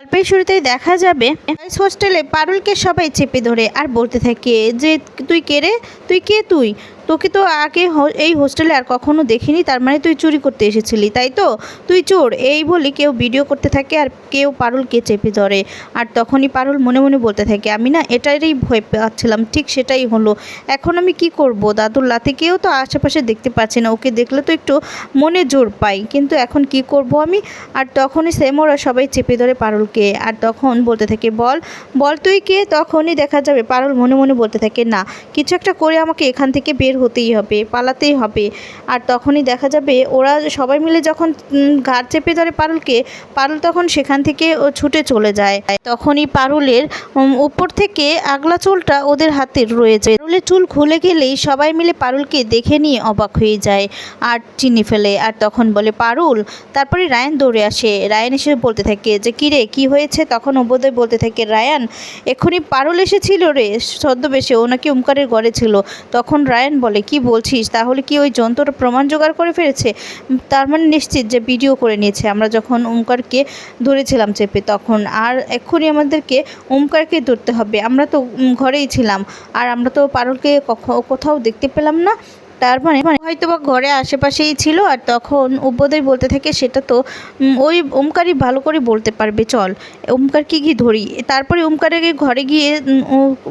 গল্পের শুরুতেই দেখা যাবে হোস্টেলে পারুলকে সবাই চেপে ধরে আর বলতে থাকে যে, তুই কে রে? তুই কে তুই? তোকে তো আগে এই হোস্টেলে আর কখনো দেখিনি, তার মানে তুই চুরি করতে এসেছিলি, তাই তো? তুই চোর, এই বলে কেউ ভিডিও করতে থাকে আর কেউ পারুলকে চেপে ধরে। আর তখনই পারুল মনে মনে বলতে থাকে, আমি না এটারই ভয় পাচ্ছিলাম, ঠিক সেটাই হলো। এখন আমি কি করব? দাদুর লাতিকেও তো আশেপাশে দেখতে পাচ্ছি না, ওকে দেখলে তো একটু মনে জোর পাই, কিন্তু এখন কি করব আমি? আর তখনই সেমোরা সবাই চেপে ধরে পারুলকে, আর তখন বলতে থাকে, বল বল তুই কে? তখনই দেখা যাবে, পারুল মনে মনে বলতে থাকে, না, কিছু একটা করে আমাকে এখান থেকে বের হতেই হবে, পালাতেই হবে। আর তখনই দেখা যাবে ওরা সবাই মিলে যখন ঘাড় চেপে ধরে পারুলকে, পারুল তখন সেখান থেকে, ও, ছুটে চলে যায়। তখনই পারুলের উপর থেকে আগলা চুলটা ওদের হাতে রয়েছে। পারুলের চুল খুলে গেলেই সবাই মিলে পারুলকে দেখে নিয়ে অবাক হয়ে যায় আর চিনি ফেলে। আর তখন বলে, পারুল! তারপরে রায়ান দৌড়ে আসে। রায়ান এসে বলতে থাকে যে কিরে কি হয়েছে? তখন অবোধয় বলতে থাকে, রায়ান, এক্ষুনি পারুল এসেছিল রে। ছদ্মবেশে ও নাকি ওমকারের ঘরে ছিল। তখন রায়ান বলে, কি বলছিস? তাহলে কি ওই যন্ত্রটা প্রমাণ জোগাড় করে ফেলেছে? তার মানে নিশ্চিত যে ভিডিও করে নিয়েছে। আমরা যখন ওমকারকে ধরেছিলাম চেপে, তখন আর এক্ষুনি আমাদেরকে ওমকারকে ধরতে হবে। আমরা তো ঘরেই ছিলাম, আর আমরা তো পারুলকে কোথাও দেখতে পেলাম না। তার মানে হয়তো বা ঘরে আশেপাশেই ছিল আর তখন উবোদয় বলতে থাকে সেটা তো ওই ওমকারই ভালো করে বলতে পারবে, চল। ওমকার ওমকারকে গিয়ে ধরি। তারপরে ওমকারের ঘরে গিয়ে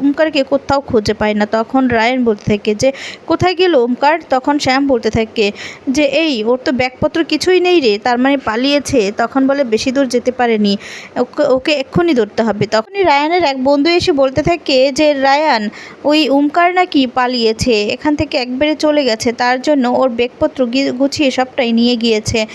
ওমকারকে কোথাও খুঁজে পায় না। তখন রায়ন বলতে থাকে যে, কোথায় গেল ওমকার? তখন শ্যাম বলতে থাকে যে, এই, ওর তো ব্যাগপত্র কিছুই নেই রে। তার মানে পালিয়েছে। তখন বলে, বেশি দূর যেতে পারেনি। ওকে ওকে এক্ষুনি ধরতে হবে। তখনই রায়ানের এক বন্ধু এসে বলতে থাকে যে, রায়ান, ওই ওমকার নাকি পালিয়েছে? এখান থেকে একবারে চলে গেছে, তার জন্য ওর ব্যাগপত্র গি- গুছিয়ে সবটাই নিয়ে গিয়েছে।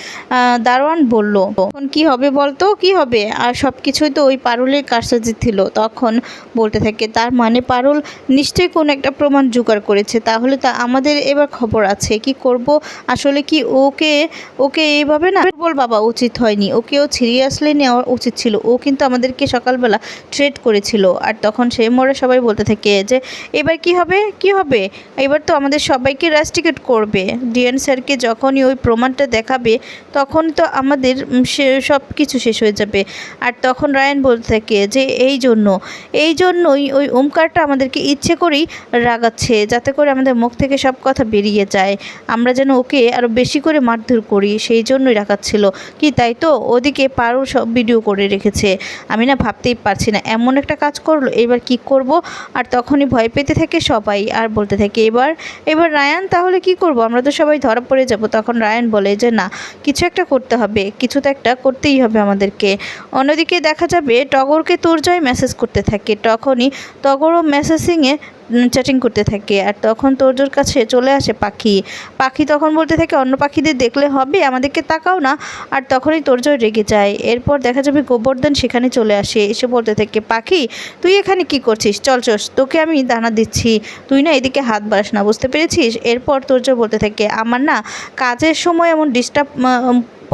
দারোয়ান বলল, তখন কি হবে বলতো? কি হবে? আর সব কিছুই তো ওই পারুলের কারসাজি ছিল। তখন বলতে থাকে, তার মানে পারুল নিশ্চয়ই কোনো একটা প্রমাণ জোগাড় করেছে। তাহলে তা আমাদের এবার খবর আছে। কি করব? আসলে কি ওকে ওকে এইভাবে না বল বাবা উচিত হয়নি। ওকেও সিরিয়াসলি নেওয়া উচিত ছিল। ও কিন্তু আমাদেরকে সকালবেলা ট্রেড করেছিল। আর তখন সে মোড়ে সবাই বলতে থাকে যে, এবার কি হবে? কি হবে? এবার তো আমাদের সবাইকে রাস্টিকেট করবে। ডিএন স্যারকে যখনই ওই প্রমাণটা দেখাবে তখন তো আমাদের সে সব কিছু শেষ হয়ে যাবে। আর তখন রায়ান বলতে থাকে যে, এই জন্য, এই জন্যই ওই ওমকারটা আমাদেরকে ইচ্ছে করেই রাগাচ্ছে, যাতে করে আমাদের মুখ থেকে সব কথা বেরিয়ে যায়। আমরা যেন ওকে আরও বেশি করে মারধর করি, সেই জন্যই রাখাচ্ছিল কি তাই তো? ওদিকে পারো সব ভিডিও করে রেখেছে। আমি না ভাবতেই পারছি না, এমন একটা কাজ করল, এবার কি করব? আর তখনই ভয় পেতে থাকে সবাই, আর বলতে থাকে, এবার এবার রায়ান তাহলে কি করব? আমরা তো সবাই ধরা পড়ে যাব। তখন রায়ান বলে যে, না, কিছু একটা করতে হবে। কিছু তো একটা করতেই হবে আমাদেরকে। অন্যদিকে দেখা যাবে, টগরকে তোর তোরজয় মেসেজ করতে থাকে। তখনই টগরও মেসেজিংয়ে চ্যাটিং করতে থাকে। আর তখন তোরজোর কাছে চলে আসে পাখি। পাখি তখন বলতে থাকে, অন্য পাখিদের দেখলে হবে, আমাদেরকে তাকাও না। আর তখনই তোরজয় রেগে যায়। এরপর দেখা যাবে গোবর্ধন সেখানে চলে আসে। এসে বলতে থাকে, পাখি, তুই এখানে কি করছিস? চল চল, তোকে আমি দানা দিচ্ছি। তুই না এদিকে হাত বাড়াস না, বুঝতে পেরেছিস? এরপর তোরজয় বলতে থাকে, আমার না কাজের সময় এমন ডিস্টার্ব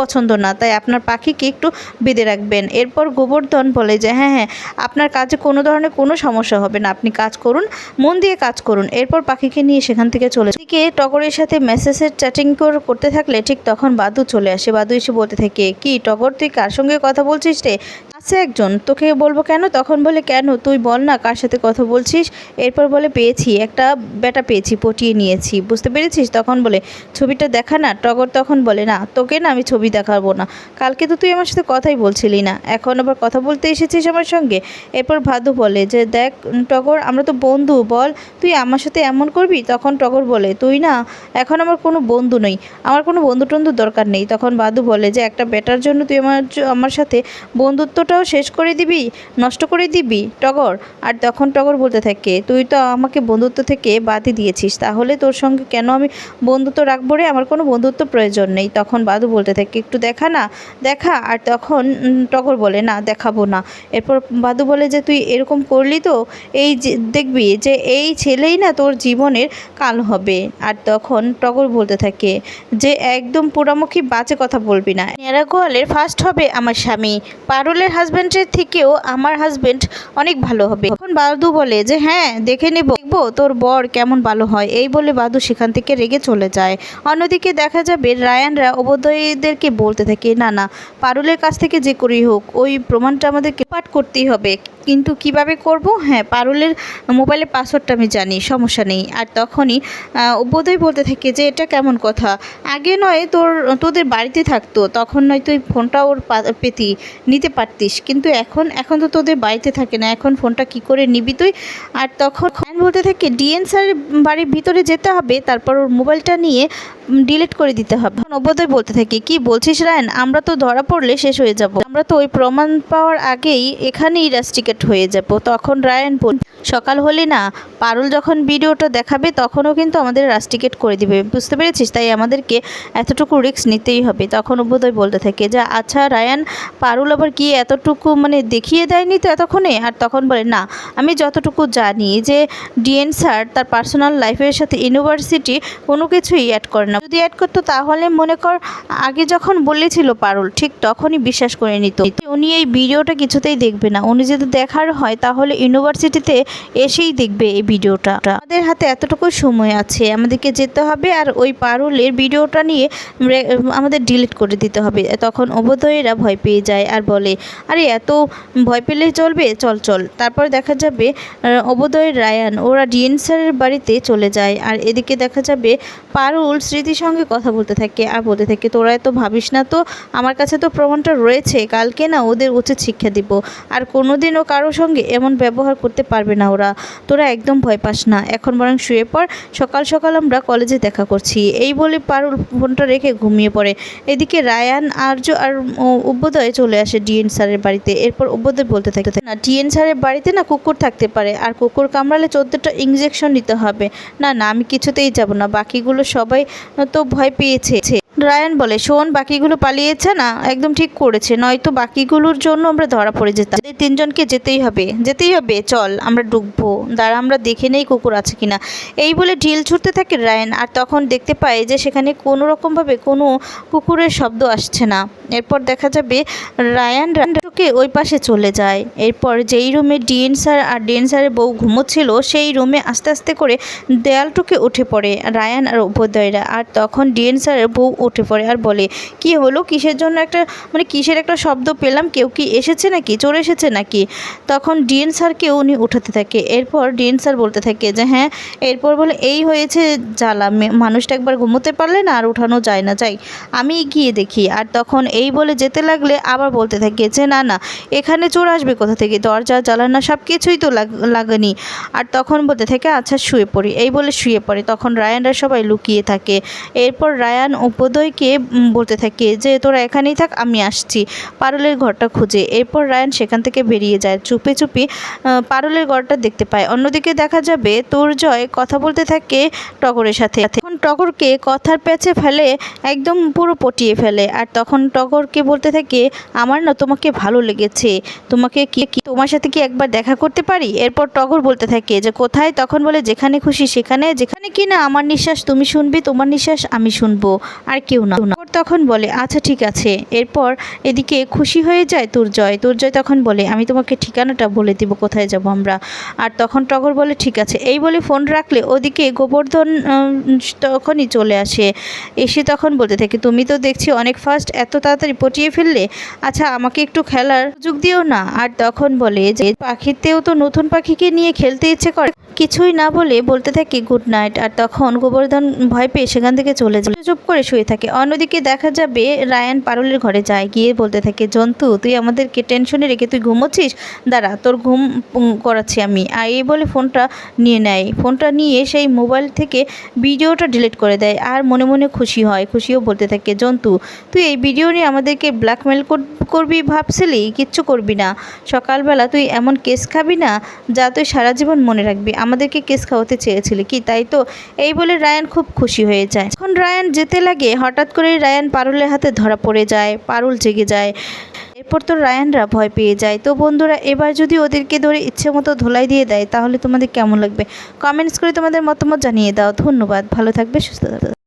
পছন্দ না, তাই আপনার পাখিকে একটু বেঁধে রাখবেন। এরপর গোবর্ধন বলে যে হ্যাঁ হ্যাঁ আপনার কাজে কোনো ধরনের কোনো সমস্যা হবে না, আপনি কাজ করুন, মন দিয়ে কাজ করুন। এরপর পাখিকে নিয়ে সেখান থেকে চলে। এদিকে টগরের সাথে মেসেজের চ্যাটিং করতে থাকলে ঠিক তখন বাদু চলে আসে। বাদু এসে বলতে থাকে, কি টগর, তুই কার সঙ্গে কথা বলছিস রে? আছে একজন? তোকে বলব কেন? তখন বলে, কেন? তুই বল না, কার সাথে কথা বলছিস? এরপর বলে, পেয়েছি, একটা বেটা পেয়েছি, পটিয়ে নিয়েছি। বুঝতে পেরেছিস? তখন বলে, ছবিটা দেখা না? টগর তখন বলে, না, তোকে না, আমি ছবি দেখাবো না। কালকে তো তুই আমার সাথে কথাই বলছিলি না। এখন আবার কথা বলতে এসেছিস আমার সঙ্গে? এরপর ভাদু বলে, যে দেখ, টগর, আমরা তো বন্ধু, বল, তুই আমার সাথে এমন করবি? তখন টগর বলে, তুই না, এখন আমার কোনো বন্ধু নেই। আমার কোনো বন্ধু টন্ধু দরকার নেই। তখন ভাদু বলে, যে একটা বেটার জন্য তুই আমার আমার সাথে বন্ধুত্বটাও শেষ করে দিবি? নষ্ট করে দিবি? টগর, আর তখন টগর বলতে থাকে, তুই তো আমাকে বন্ধুত্ব থেকে বাদই দিয়েছিস, তাহলে তোর সঙ্গে কেন আমি বন্ধুত্ব রাখব রে? আমার কোনো বন্ধুত্ব প্রয়োজন নেই। তখন বাদু বলতে থাকে, একটু দেখা না, দেখা। আর তখন টগর বলে, না, দেখাবো না। এরপর বাদু বলে, যে তুই এরকম করলি তো, এই দেখবি যে এই ছেলেই না তোর জীবনের কাল হবে। আর তখন টগর বলতে থাকে, যে একদম পোড়ামুখী বাজে কথা বলবি না। এরা গোয়ালের ফার্স্ট হবে আমার স্বামী। পারুলের হাজব্যান্ডের থেকেও আমার হাজবেন্ড অনেক ভালো হবে। তখন বাদু বলে যে হ্যাঁ দেখে নেব। দেখব তোর বর কেমন ভালো হয়। এই বলে বাদু সেখান থেকে রেগে চলে যায়। অন্যদিকে দেখা যাবে, রায়ানরা অবোধয়দেরকে বলতে থাকে, না না, পারুলের কাছ থেকে যে করি হোক, ওই প্রমাণটা আমাদেরকে পাঠ করতেই হবে। কিন্তু কীভাবে করব? হ্যাঁ পারুলের মোবাইলের পাসওয়ার্ডটা আমি জানি, সমস্যা নেই। আর তখনই অভ্যদয় বলতে থাকে যে এটা কেমন কথা? আগে নয়, তোর, তোদের বাড়িতে থাকতো, তখন নয় তুই ফোনটা ওর পেতি, নিতে পারতিস। কিন্তু এখন এখন তো তোদের বাড়িতে থাকে না, এখন ফোনটা কি করে নিবি তুই? আর তখন খান বলতে থাকে, ডিএন স্যারের বাড়ির ভিতরে যেতে হবে, তারপর ওর মোবাইলটা নিয়ে ডিলিট করে দিতে হবে। অভ্যদয় বলতে থাকে, কি বলছিস রায়ন? আমরা তো ধরা পড়লে শেষ হয়ে যাব। আমরা তো ওই প্রমাণ পাওয়ার আগেই এখানেই রাস্টিকেট হয়ে যাব। তখন রায়ন বল, সকাল হলে না, পারুল যখন ভিডিওটা দেখাবে, তখনও কিন্তু আমাদের রাস্টিকেট করে দিবে। বুঝতে পেরেছিস? তাই আমাদেরকে এতটুকু রিস্ক নিতেই হবে। তখন অভ্যদয় বলতে থাকে যে আচ্ছা রায়ান, পারুল আবার কি এতটুকু মানে দেখিয়ে দেয়নি তো এতক্ষণে? আর তখন বলে, না, আমি যতটুকু জানি যে, ডিএন স্যার তার পার্সোনাল লাইফের সাথে ইউনিভার্সিটি কোনো কিছুই অ্যাড করে না। যদি অ্যাড করতো তাহলে মনে কর, আগে যখন বলেছিল পারুল, ঠিক তখনই বিশ্বাস করে নিত। উনি এই ভিডিওটা কিছুতেই দেখবে না। উনি যদি দেখার হয় তাহলে ইউনিভার্সিটিতে এসেই দেখবে এই ভিডিওটা। আমাদের হাতে এতটুকু সময় আছে। আমাদেরকে যেতে হবে আর ওই পারুলের ভিডিওটা নিয়ে আমাদের ডিলিট করে দিতে হবে। তখন অবোধয়েরা ভয় পেয়ে যায় আর বলে আরে এত ভয় পেলে চলবে? চল চল। তারপর দেখা যাবে আহ, অবোধয় রায়ান ওরা ডিএন স্যারের বাড়িতে চলে যায়। আর এদিকে দেখা যাবে পারুল স্মৃতির সঙ্গে কথা বলতে থাকে আর বলতে থাকে তোরা এত ভাবিস না তো? আমার কাছে তো প্রমাণটা রয়েছে। কালকে না ওদের উচিত শিক্ষা দিব। আর কোনোদিনও কারোর সঙ্গে এমন ব্যবহার করতে পারবে না ওরা। তোরা একদম ভয় পাস না। এখন বরং শুয়ে পড়। সকাল সকাল আমরা কলেজে দেখা করছি। এই বলে পারুল ফোনটা রেখে ঘুমিয়ে পড়ে। এদিকে রায়ান, আর্য আর অভ্যুদয় চলে আসে ডিএন স্যারের বাড়িতে। এরপর অভ্যুদয় বলতে থাকে, না, ডিএন স্যারের বাড়িতে না কুকুর থাকতে পারে। আর কুকুর কামড়ালে চোদ্দোটা ইঞ্জেকশন নিতে হবে। না না, আমি কিছুতেই যাব না। বাকিগুলো সবাই তো ভয় পেয়েছে। রায়ান বলে, শোন, বাকিগুলো পালিয়েছে না? একদম ঠিক করেছে। নয়তো বাকিগুলোর জন্য আমরা ধরা পড়ে যেতাম। তিনজনকে যেতেই হবে। যেতেই হবে? চল, আমরা ডুববো। দাঁড়া, আমরা দেখে নেই কুকুর আছে কিনা। এই বলে ঢিল ছুটতে থাকে রায়ান, আর তখন দেখতে পায় যে সেখানে কোনো রকমভাবে কোনো কুকুরের শব্দ আসছে না। এরপর দেখা যাবে রায়ান রান্ডুকে ওই পাশে চলে যায়। এরপর যেই রুমে ডিএন স্যার আর ডিএন স্যারের বউ ঘুমোচ্ছিল, সেই রুমে আস্তে আস্তে করে দেয়ালটুকে উঠে পড়ে রায়ান আর অভ্যদয়রা। আর তখন ডিএন স্যারের বউ উঠে পড়ে আর বলে, কি হলো? কিসের জন্য একটা মানে কিসের একটা শব্দ পেলাম? কেউ কি এসেছে নাকি? চোর এসেছে নাকি? তখন ডিএন স্যারকে উনি উঠাতে থাকে। এরপর ডিএন স্যার বলতে থাকে যে হ্যাঁ। এরপর বলে, এই হয়েছে জ্বালা। মানুষটা একবার ঘুমোতে পারলে না আর উঠানো যায় না। যাই, আমি গিয়ে দেখি। আর তখন এই বলে যেতে লাগলে আবার বলতে থাকে যে, না না, এখানে চোর আসবে কোথা থেকে? দরজা জ্বালানা সব কিছুই তো লাগ- লাগেনি। আর তখন বলতে থাকে আচ্ছা শুয়ে পড়ি। এই বলে শুয়ে পড়ে। তখন রায়ানরা সবাই লুকিয়ে থাকে। এরপর রায়ান উপদয়কে উম, বলতে থাকে যে তোরা এখানেই থাক আমি আসছি। পারুলের ঘরটা খুঁজে। এরপর রায়ান সেখান থেকে বেরিয়ে যায়। চুপি চুপি পারুলের ঘরটা দেখতে পায়। অন্যদিকে দেখা যাবে তোর জয় কথা বলতে থাকে টগরের সাথে। তখন টগরকে কথার প্যাচে ফেলে একদম পুরো পটিয়ে ফেলে। আর তখন টগরকে বলতে থাকে আমার না তোমাকে ভালো লেগেছে। তোমাকে কি কি- তোমার সাথে কি একবার দেখা করতে পারি? এরপর টগর বলতে থাকে যে কোথায়? তখন বলে যেখানে খুশি সেখানে। যেখানে কি না আমার নিঃশ্বাস তুমি শুনবে তোমার নিঃশ্বাস আমি শুনব। আর কেউ না। তখন বলে আচ্ছা ঠিক আছে। এরপর এদিকে খুশি হয়ে যায় তুর্জয়। তুর্জয় তখন বলে, আমি তোমাকে ঠিকানাটা বলে দিব, কোথায় যাব আমরা? আর তখন টগর বলে, ঠিক আছে। এই বলে ফোন রাখলে ওদিকে গোবর্ধন তখনই চলে আসে। এসে তখন বলতে থাকে, তুমি তো দেখছি অনেক ফাস্ট এত তাড়াতাড়ি পটিয়ে ফেললে। আচ্ছা আমাকে একটু খেলার সুযোগ দিও না? আর তখন বলে যে, পাখিতেও তো নতুন পাখিকে নিয়ে খেলতে ইচ্ছে করে। কিছুই না বলে বলতে থাকে, গুড নাইট। আর তখন গোবর্ধন ভয় পেয়ে সেখান থেকে চলে যায়। চুপ করে শুয়ে থাকে। অন্যদিকে দেখা যাবে রায়ান পারুলের ঘরে যায়, গিয়ে বলতে থাকে, জন্তু, তুই আমাদেরকে টেনশনে রেখে তুই ঘুমোচ্ছিস? দাঁড়া, তোর ঘুম করাচ্ছি আমি। আর এই বলে ফোনটা নিয়ে নেয়। ফোনটা নিয়ে সেই মোবাইল থেকে ভিডিওটা ডিলিট করে দেয় আর মনে মনে খুশি হয়। খুশিও বলতে থাকে, জন্তু, তুই এই ভিডিও নিয়ে আমাদেরকে ব্ল্যাকমেল করবি ভাবছিলি? কিচ্ছু করবি না। সকালবেলা তুই এমন কেস খাবি না যা তুই সারা জীবন মনে রাখবি। আমাদেরকে কেস খাওয়াতে চেয়েছিলি, কি তাই তো? এই বলে রায়ান খুব খুশি হয়ে যায়। যখন রায়ান যেতে লাগে হঠাৎ করেই রায়ান পারুলের হাতে ধরা পড়ে যায়, পারুল জেগে যায়। এরপর তো রায়ানরা ভয় পেয়ে যায়। তো বন্ধুরা, এবার যদি ওদেরকে ধরে ইচ্ছে মতো ধোলাই দিয়ে দেয়, তাহলে তোমাদের কেমন লাগবে? কমেন্টস করে তোমাদের মতামত জানিয়ে দাও। ধন্যবাদ। ভালো থাকবে, সুস্থ থাকবে।